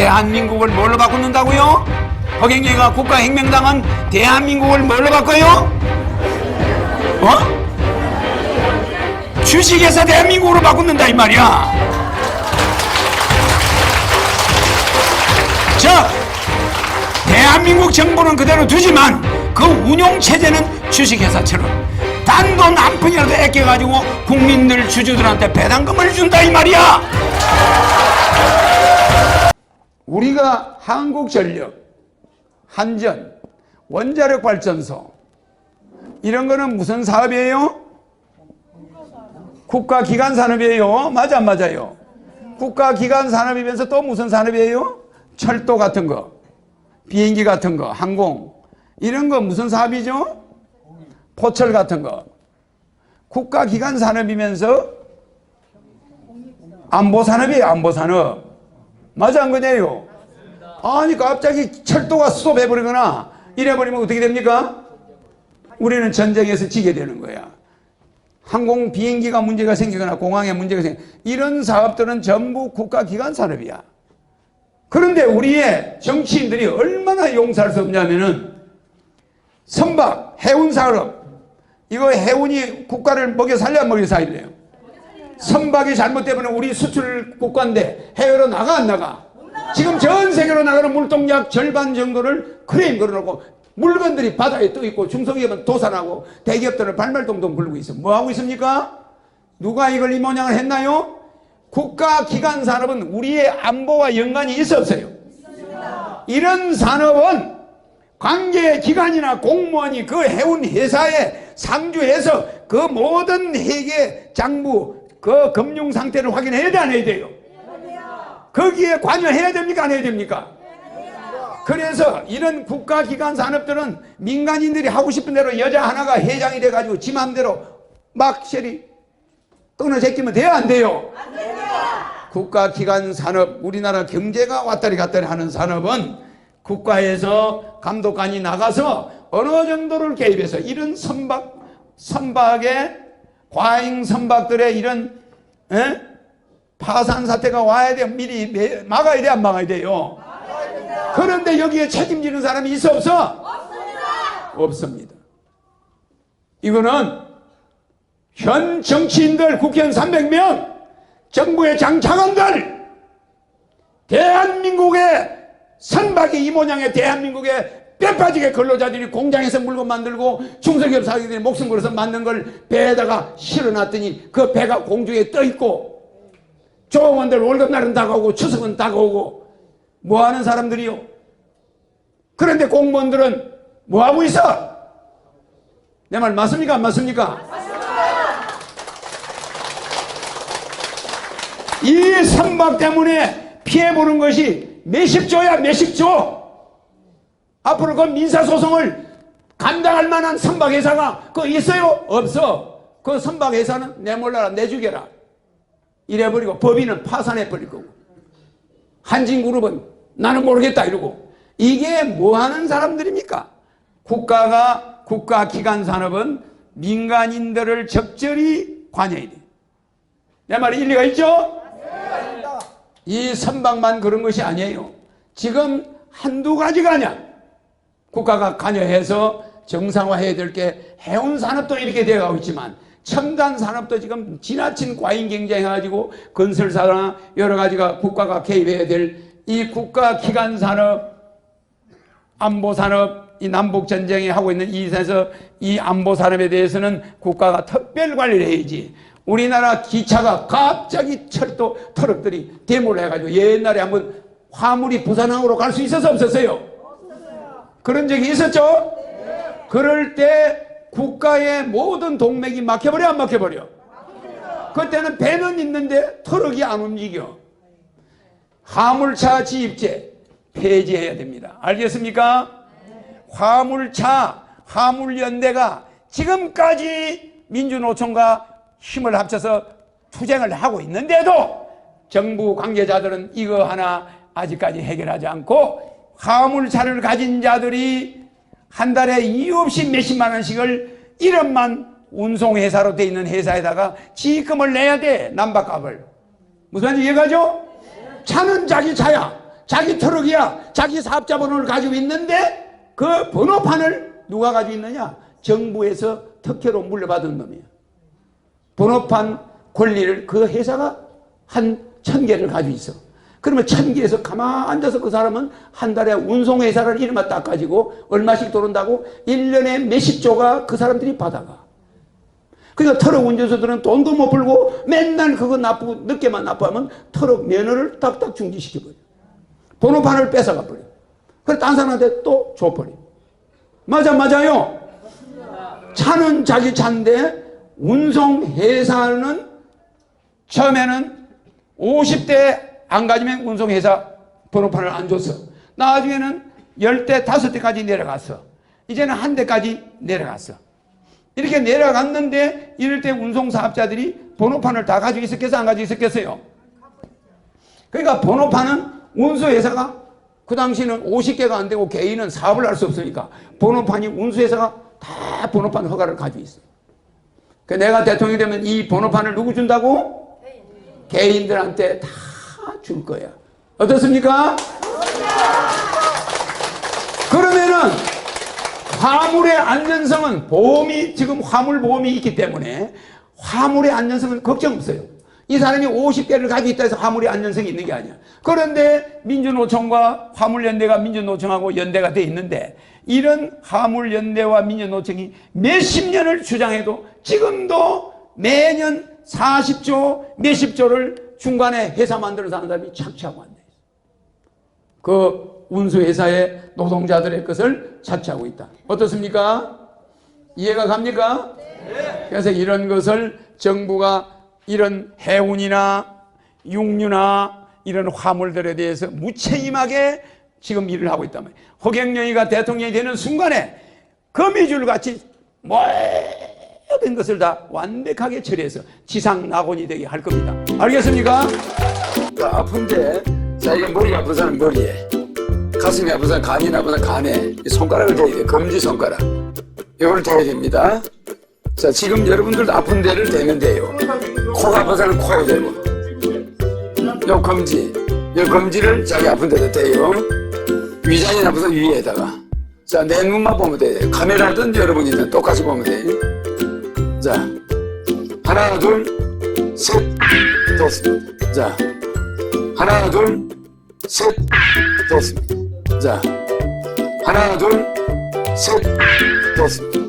대한민국을 뭘로 바꾸는다고요? 허경영이가 국가 혁명당은 대한민국을 뭘로 바꿔요? 어? 주식에서 대한민국으로 바꾸는다 이 말이야. 즉 대한민국 정부는 그대로 두지만 그 운용 체제는 주식회사처럼 단돈 한 푼이라도 아껴가지고 국민들 주주들한테 배당금을 준다 이 말이야. 우리가 한국전력, 한전, 원자력 발전소 이런 거는 무슨 사업이에요? 국가 기관 산업이에요. 맞아 안 맞아요? 국가 기관 산업이면서 또 무슨 산업이에요? 철도 같은 거, 비행기 같은 거, 항공 이런 거 무슨 사업이죠? 포철 같은 거. 국가 기관 산업이면서 안보 산업이에요. 안보 산업. 맞아 안 그래요? 아니 갑자기 철도가 스톱해 버리거나 이래 버리면 어떻게 됩니까? 우리는 전쟁에서 지게 되는 거야. 항공 비행기가 문제가 생기거나 공항에 문제가 생기 이런 사업들은 전부 국가 기관 산업이야. 그런데 우리의 정치인들이 얼마나 용서할 수 없냐면은 선박 해운 산업 이거 해운이 국가를 먹여 살려 안 먹여 살려요. 선박이 잘못되면 우리 수출 국가인데 해외로 나가 안 나가? 지금 전 세계로 나가는 물동약 절반 정도를 크레인 걸어놓고 물건들이 바다에 떠 있고 중소기업은 도산하고 대기업들은 발말동동 굴고 있어. 뭐 하고 있습니까? 누가 이걸 이 모양을 했나요? 국가 기관 산업은 우리의 안보와 연관이 있어 없어요? 이런 산업은 관계 기관이나 공무원이 그 해운 회사에 상주해서 그 모든 회계 장부 그 금융 상태를 확인해야 돼 안 해야 돼요? 거기에 관여해야 됩니까 안 해야 됩니까? 그래서 이런 국가기관 산업들은 민간인들이 하고 싶은 대로 여자 하나가 회장이 돼가지고 지 맘대로 막 쉐리 끊어제끼면 돼요 안 돼요? 국가기관 산업 우리나라 경제가 왔다리 갔다리 하는 산업은 국가에서 감독관이 나가서 어느 정도를 개입해서 이런 선박 선박의 과잉 선박들의 이런 에? 파산 사태가 와야 돼 미리 매- 막아야 돼 안 막아야 돼요? 그런데 여기에 책임지는 사람이 있어 없어? 없습니다. 이거는 현 정치인들 국회의원 300명 정부의 장차관들 대한민국의 선박이 이 모양의 대한민국의 뼈 빠지게 근로자들이 공장에서 물건 만들고 중소기업 사기들이 목숨 걸어서 만든 걸 배에다가 실어놨더니 그 배가 공중에 떠 있고 조원들 월급날은 다가오고 추석은 다가오고 뭐 하는 사람들이요? 그런데 공무원들은 뭐 하고 있어? 내 말 맞습니까? 안 맞습니까? 이 선박 때문에 피해보는 것이 몇십조야, 몇십조. 앞으로 그 민사소송을 감당할 만한 선박회사가 그 있어요? 없어. 그 선박회사는 내몰라라, 내주게라. 이래버리고 법인은 파산해버릴 거고. 한진그룹은 나는 모르겠다 이러고. 이게 뭐 하는 사람들입니까? 국가가, 국가기관 산업은 민간인들을 적절히 관여해야 돼. 내 말이 일리가 있죠? 이 선박만 그런 것이 아니에요. 지금 한두 가지가 아니야. 국가가 관여해서 정상화해야 될 게 해운 산업도 이렇게 되어가고 있지만 첨단 산업도 지금 지나친 과잉 경쟁해가지고 건설사나 여러 가지가 국가가 개입해야 될 이 국가 기관 산업, 안보 산업, 이 남북 전쟁에 하고 있는 이에서 이 안보 산업에 대해서는 국가가 특별 관리를 해야지. 우리나라 기차가 갑자기 철도 트럭들이 데모를 해가지고 옛날에 한번 화물이 부산항으로 갈 수 있어서 없었어요. 그런 적이 있었죠? 그럴 때 국가의 모든 동맥이 막혀버려 안 막혀버려? 그때는 배는 있는데 트럭이 안 움직여. 화물차 지입제 폐지해야 됩니다. 알겠습니까? 화물차, 화물연대가 지금까지 민주노총과 힘을 합쳐서 투쟁을 하고 있는데도 정부 관계자들은 이거 하나 아직까지 해결하지 않고 화물차를 가진 자들이 한 달에 이유 없이 몇십만 원씩을 1원만 운송회사로 돼 있는 회사에다가 지금을 내야 돼 남박값을 무슨 말인지 이해가죠? 차는 자기 차야 자기 트럭이야. 자기 사업자 번호를 가지고 있는데 그 번호판을 누가 가지고 있느냐? 정부에서 특혜로 물려받은 놈이에요. 번호판 권리를 그 회사가 한 천 개를 가지고 있어. 그러면 천 개에서 가만 앉아서 그 사람은 한 달에 운송회사를 이름만 딱 가지고 얼마씩 들어온다고 1년에 몇십 조가 그 사람들이 받아가. 그러니까 트럭 운전수들은 돈도 못 벌고 맨날 그거 납부, 늦게만 납부하면 트럭 면허를 딱딱 중지시켜버려. 번호판을 뺏어가 버려. 그래, 딴 사람한테 또 줘버려. 맞아, 맞아요. 차는 자기 차인데 운송회사는 처음에는 50대 안 가지면 운송회사 번호판을 안 줬어. 나중에는 10대, 5대까지 내려갔어. 이제는 한 대까지 내려갔어. 이렇게 내려갔는데 이럴 때 운송사업자들이 번호판을 다 가지고 있었겠어? 안 가지고 있었겠어요? 그러니까 번호판은 운수회사가 그 당시는 50개가 안 되고 개인은 사업을 할 수 없으니까 번호판이 운수회사가 다 번호판 허가를 가지고 있어요. 그 내가 대통령이 되면 이 번호판을 누구 준다고? 개인들한테 다 줄 거야. 어떻습니까? 그러면은 화물의 안전성은 보험이 지금 화물 보험이 있기 때문에 화물의 안전성은 걱정 없어요. 이 사람이 50개를 가지고 있다 해서 화물의 안전성이 있는 게 아니야. 그런데 민주노총과 화물연대가 민주노총하고 연대가 돼 있는데 이런 화물연대와 민주노총이 몇십 년을 주장해도 지금도 매년 40조, 몇십 조를 중간에 회사 만들어서 하는 사람이 착취하고 앉아 있어. 그 운수회사의 노동자들의 것을 착취하고 있다. 어떻습니까? 이해가 갑니까? 그래서 이런 것을 정부가 이런 해운이나 육류나 이런 화물들에 대해서 무책임하게 지금 일을 하고 말이에요. 허경영이가 대통령이 되는 순간에 거미줄 같이 모든 것을 다 완벽하게 처리해서 지상 낙원이 되게 할 겁니다. 알겠습니까? 아픈데 자 이게 머리가 아픈 사람 머리에 가슴이 아픈 사람 간이 아픈 사람 간에. 이 손가락을 대야 돼 검지 손가락. 이걸 대야 됩니다. 자 지금 여러분들도 아픈 데를 대면 돼요. 코가 아픈 사람 코에 대고. 요 검지. 요 검지를 자기 아픈 데다 대요. 위장이 아픈 사람 위에다가. 자 내 눈만 보면 돼. 카메라든 여러분이든 똑같이 보면 돼 자 하나 둘 셋. 됐습니다. 자 하나 둘 셋. 됐습니다. 자 하나 둘 셋. 됐습니다